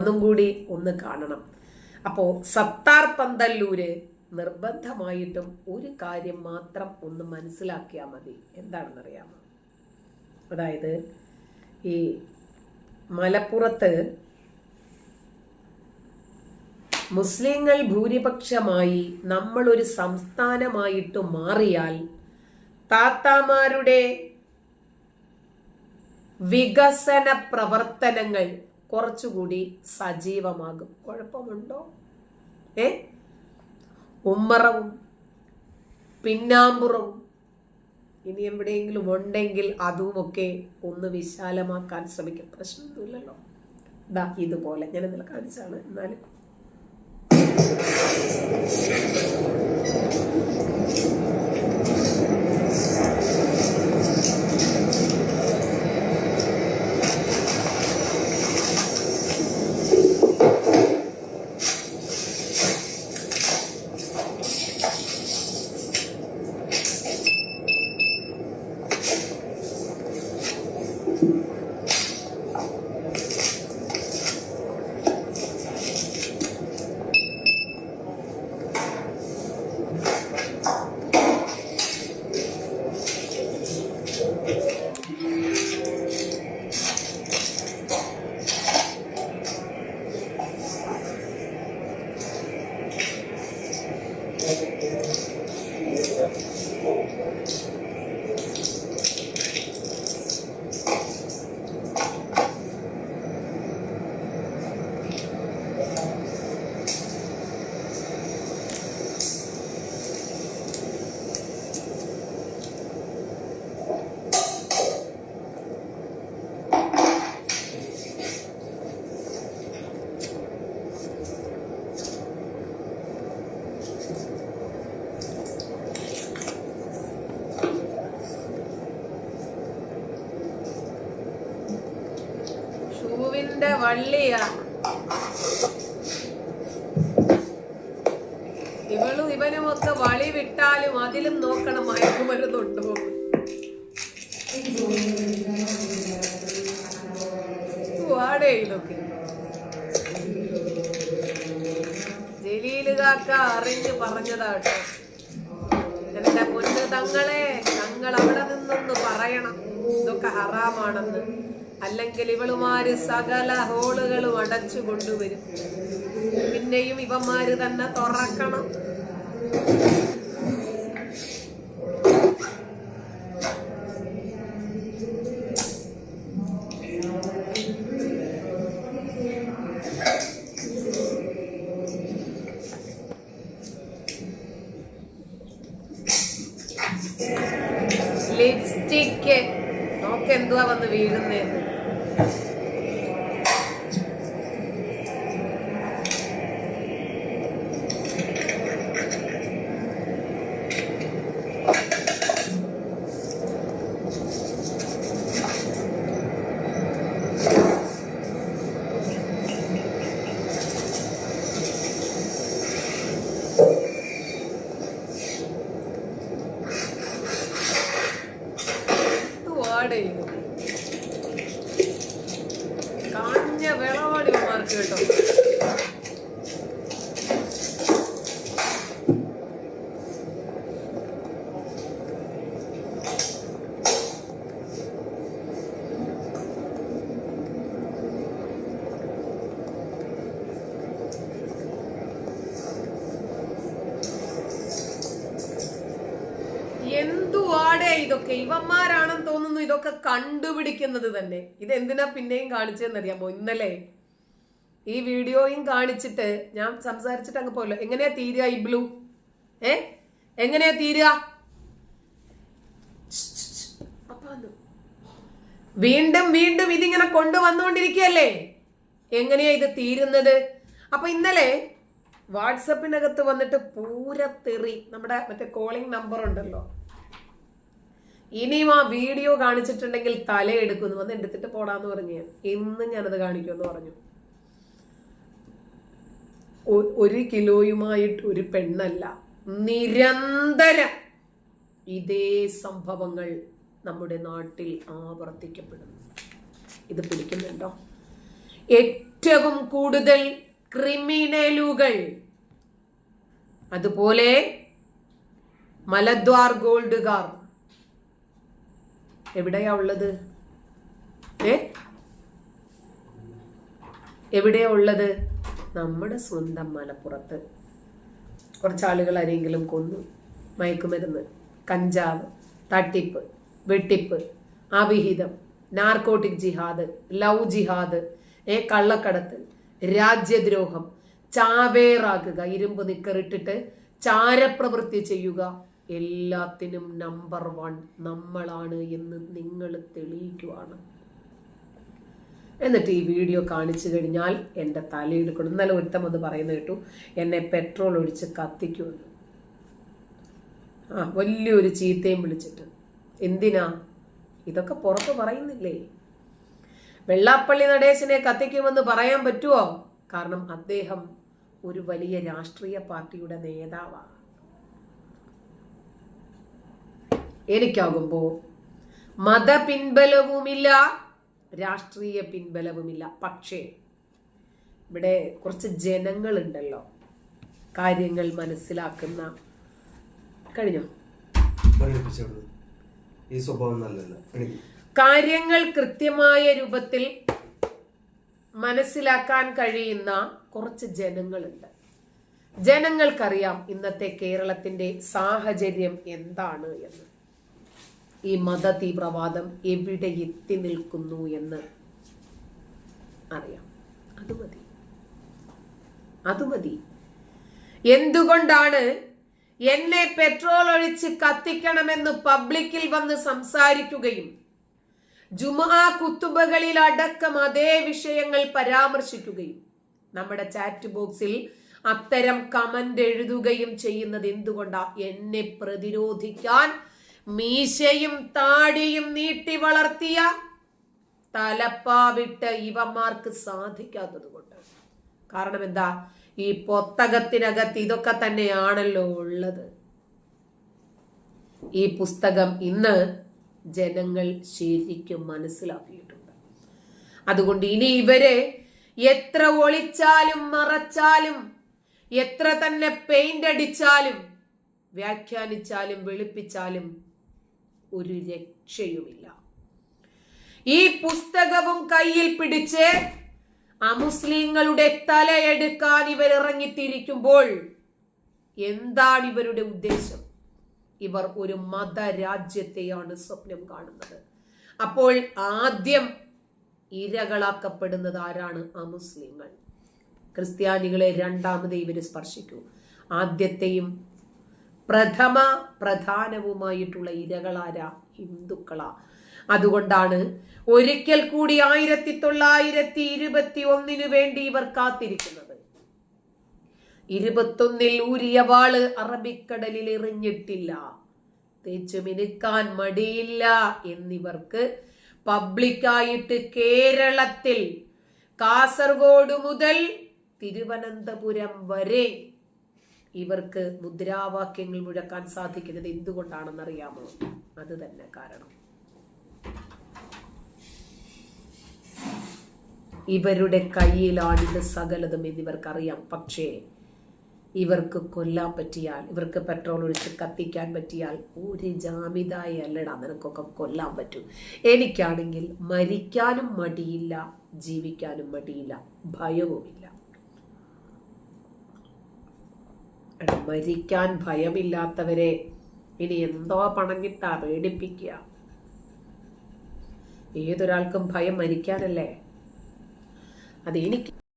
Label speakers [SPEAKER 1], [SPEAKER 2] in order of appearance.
[SPEAKER 1] ഒന്നും കൂടി ഒന്ന് കാണണം. അപ്പോ സത്താർ പന്തല്ലൂര് നിർബന്ധമായിട്ടും ഒരു കാര്യം മാത്രം ഒന്ന് മനസ്സിലാക്കിയാൽ മതി. എന്താണെന്നറിയാമോ? അതായത് ഈ മലപ്പുറത്ത് മുസ്ലിങ്ങൾ ഭൂരിപക്ഷമായി നമ്മളൊരു സംസ്ഥാനമായിട്ട് മാറിയാൽ താത്താമാരുടെ വികസന പ്രവർത്തനങ്ങൾ കുറച്ചുകൂടി സജീവമാകും. കുഴപ്പമുണ്ടോ? ഏ? ഉമ്മറവും പിന്നാമ്പുറവും ഇനി എവിടെയെങ്കിലും ഉണ്ടെങ്കിൽ അതുമൊക്കെ ഒന്ന് വിശാലമാക്കാൻ ശ്രമിക്കും. പ്രശ്നമൊന്നുമില്ലല്ലോ. ദാ ഇതുപോലെ. ഞാൻ ഇന്നലെ കാണിച്ചാണ് എന്നാലും വള്ളിയാ. ഇവളും ഇവനുമൊക്കെ വളി വിട്ടാലും അതിലും നോക്കണം മയക്കുമരുന്നുണ്ടോ? വാടേ ഇതൊക്കെ. ജലീൽ കാക്ക അറിഞ്ഞ് പറഞ്ഞതാട്ടോ എന്റെ പൊന്ന് തങ്ങളെ തങ്ങൾ അവിടെ നിന്നൊന്ന് പറയണം. ഇതൊക്കെ ഹറാമാണെന്ന്. അല്ലെങ്കിൽ ഇവളുമാര് സകല ഹോളുകളും അടച്ചു കൊണ്ടുവരും. പിന്നെയും ഇവന്മാര് തന്നെ തുറക്കണം. വന്ന് വീഴുന്നേന്ന് വാടേ കാഞ്ഞ വിളവാടി മാർക്ക് കേട്ടോ എന്തുവാടേ ഇതൊക്കെ ഇവന്മാരാണെന്ന് തോന്നുന്നു ഇതൊക്കെ കണ്ടുപിടിക്കുന്നത് തന്നെ. ഇത് എന്തിനാ പിന്നെയും കാണിച്ചതെന്നറിയാമോ? ഇന്നലെ ഈ വീഡിയോയും കാണിച്ചിട്ട് ഞാൻ സംസാരിച്ചിട്ട് അങ്ങ് പോയല്ലോ. എങ്ങനെയാ തീരുക ഈ ബ്ലൂ ഏ? എങ്ങനെയാ തീരുക. വീണ്ടും വീണ്ടും ഇതിങ്ങനെ കൊണ്ടുവന്നുകൊണ്ടിരിക്കുകയല്ലേ? എങ്ങനെയാ ഇത് തീരുന്നത്? അപ്പൊ ഇന്നലെ വാട്സപ്പിനകത്ത് വന്നിട്ട് പൂരത്തെറി നമ്മുടെ മറ്റേ കോളിംഗ് നമ്പർ ഉണ്ടല്ലോ. ഇനിയും ആ വീഡിയോ കാണിച്ചിട്ടുണ്ടെങ്കിൽ തലയെടുക്കുന്നു വന്ന് എടുത്തിട്ട് പോടാന്ന് പറഞ്ഞു ഞാൻ. ഇന്ന് ഞാനത് കാണിക്കുമെന്ന് പറഞ്ഞു. ഒരു കിലോയുമായിട്ട് ഒരു പെണ്ണല്ല. നിരന്തരം ഇതേ സംഭവങ്ങൾ നമ്മുടെ നാട്ടിൽ ആവർത്തിക്കപ്പെടുന്നു. ഇത് പിടിക്കുന്നുണ്ടോ? ഏറ്റവും കൂടുതൽ ക്രിമിനലുകൾ അതുപോലെ മലദ്വാർ ഗോൾഡുകാർ എവിടെയാ ഉള്ളത്? ഏ? എവിടെയാ ഉള്ളത്? നമ്മുടെ സ്വന്തം മലപ്പുറത്ത്. കുറച്ചാളുകൾ ആരെങ്കിലും കൊന്നു. മയക്കുമരുന്ന് കഞ്ചാവ് തട്ടിപ്പ് വെട്ടിപ്പ് അവിഹിതം നാർക്കോട്ടിക് ജിഹാദ് ലവ് ജിഹാദ് ഏ കള്ളക്കടത്ത് രാജ്യദ്രോഹം ചാവേറാക്കുക ഇരുമ്പ് നിക്കറിട്ടിട്ട് ചാരപ്രവൃത്തി ചെയ്യുക എല്ലാത്തിനും നമ്പർ വൺ നമ്മളാണ് എന്ന് നിങ്ങൾ തെളിയിക്കുവാണ്. എന്നിട്ട് ഈ വീഡിയോ കാണിച്ചു കഴിഞ്ഞാൽ എന്റെ തലയെടുക്കണം ഇന്നലെ ഒരുത്തം അത് പറയുന്നത് കേട്ടു എന്നെ പെട്രോൾ ഒഴിച്ച് കത്തിക്കുമെന്ന്. ആ വലിയൊരു ചീത്തയും വിളിച്ചിട്ട് എന്തിനാ? ഇതൊക്കെ പുറത്ത് പറയുന്നില്ലേ? വെള്ളാപ്പള്ളി നടേശനെ കത്തിക്കുമെന്ന് പറയാൻ പറ്റുമോ കാരണം അദ്ദേഹം ഒരു വലിയ രാഷ്ട്രീയ പാർട്ടിയുടെ നേതാവാണ്. എനിക്കാകുമ്പോൾ മതപിൻബലവുമില്ല രാഷ്ട്രീയ പിൻബലവുമില്ല. പക്ഷേ ഇവിടെ കുറച്ച് ജനങ്ങളുണ്ടല്ലോ. കാര്യങ്ങൾ മനസ്സിലാക്കുന്ന കഴിഞ്ഞോ?
[SPEAKER 2] മരണിപ്പിച്ചവിടുന്ന് ഈ സ്വഭാവം
[SPEAKER 1] കാര്യങ്ങൾ കൃത്യമായ രൂപത്തിൽ മനസ്സിലാക്കാൻ കഴിയുന്ന കുറച്ച് ജനങ്ങളുണ്ട്. ജനങ്ങൾക്കറിയാം ഇന്നത്തെ കേരളത്തിന്റെ സാഹചര്യം എന്താണ് എന്ന്. ഈ മത തീവ്രവാദം എവിടെ എത്തി നിൽക്കുന്നു എന്ന് അറിയാം. അത് മതി. അത് മതി. എന്തുകൊണ്ടാണ് എന്നെ പെട്രോൾ ഒഴിച്ച് കത്തിക്കണമെന്ന് പബ്ലിക്കിൽ വന്ന് സംസാരിക്കുകയും ജുമാ കുത്തുബകളിൽ അടക്കം അതേ വിഷയങ്ങൾ പരാമർശിക്കുകയും നമ്മുടെ ചാറ്റ് ബോക്സിൽ അത്തരം കമന്റ് എഴുതുകയും ചെയ്യുന്നത് എന്തുകൊണ്ടാ? എന്നെ പ്രതിരോധിക്കാൻ മീശയും താടിയും നീട്ടി വളർത്തിയ തലപ്പാവിട്ട് ഇവന്മാർക്ക് സാധിക്കാത്തത് കൊണ്ട്. കാരണം എന്താ? ഈ പൊത്തകത്തിനകത്ത് ഇതൊക്കെ തന്നെയാണല്ലോ ഉള്ളത്. ഈ പുസ്തകം ഇന്ന് ജനങ്ങൾ ശരിക്കും മനസ്സിലാക്കിയിട്ടുണ്ട്. അതുകൊണ്ട് ഇനി ഇവരെ എത്ര ഒളിച്ചാലും മറച്ചാലും എത്ര തന്നെ പെയിന്റ് അടിച്ചാലും വ്യാഖ്യാനിച്ചാലും വെളുപ്പിച്ചാലും ഒരു രക്ഷയുമില്ല. ഈ പുസ്തകവും കയ്യിൽ പിടിച്ച് അമുസ്ലിങ്ങളുടെ തലയെടുക്കാൻ ഇവർ ഇറങ്ങിത്തിരിക്കുമ്പോൾ എന്താണ് ഇവരുടെ ഉദ്ദേശം? ഇവർ ഒരു മതരാജ്യത്തെയാണ് സ്വപ്നം കാണുന്നത്. അപ്പോൾ ആദ്യം ഇരകളാക്കപ്പെടുന്നത് ആരാണ്? അമുസ്ലിങ്ങൾ. ക്രിസ്ത്യാനികളെ രണ്ടാമത് ഇവർ സ്പർശിക്കൂ. ആദ്യത്തെയും പ്രഥമ പ്രധാനവുമായിട്ടുള്ള ഇരകളാരാ? ഹിന്ദുക്കളാ. അതുകൊണ്ടാണ് ഒരിക്കൽ കൂടി ആയിരത്തി തൊള്ളായിരത്തി ഇരുപത്തി ഒന്നിനു വേണ്ടി ഇവർ കാത്തിരിക്കുന്നത്. ഇരുപത്തൊന്നിൽ ഊരിയ വാൾ അറബിക്കടലിൽ എറിഞ്ഞിട്ടില്ല. തേച്ചു മിനുക്കാൻ മടിയില്ല എന്നിവർക്ക് പബ്ലിക്കായിട്ട് കേരളത്തിൽ കാസർഗോഡ് മുതൽ തിരുവനന്തപുരം വരെ ഇവർക്ക് മുദ്രാവാക്യങ്ങൾ മുഴക്കാൻ സാധിക്കുന്നത് എന്തുകൊണ്ടാണെന്നറിയാമോ? അത് തന്നെ കാരണം. ഇവരുടെ കയ്യിലാണിത് സകലതും എന്നിവർക്കറിയാം പക്ഷേ ഇവർക്ക് കൊല്ലാൻ പറ്റിയാൽ ഇവർക്ക് പെട്രോൾ ഒഴിച്ച് കത്തിക്കാൻ പറ്റിയാൽ ഒരു ജാമിതായി അല്ലടാ നിനക്കൊക്കെ കൊല്ലാൻ പറ്റും. എനിക്കാണെങ്കിൽ മരിക്കാനും മടിയില്ല ജീവിക്കാനും മടിയില്ല ഭയവുമില്ല. മരിക്കാൻ ഭയമില്ലാത്തവരെ ഇനി എന്തോ പണം പേടിപ്പിക്കുക. ഏതൊരാൾക്കും ഭയം മരിക്കാനല്ലേ? അത് എനിക്ക്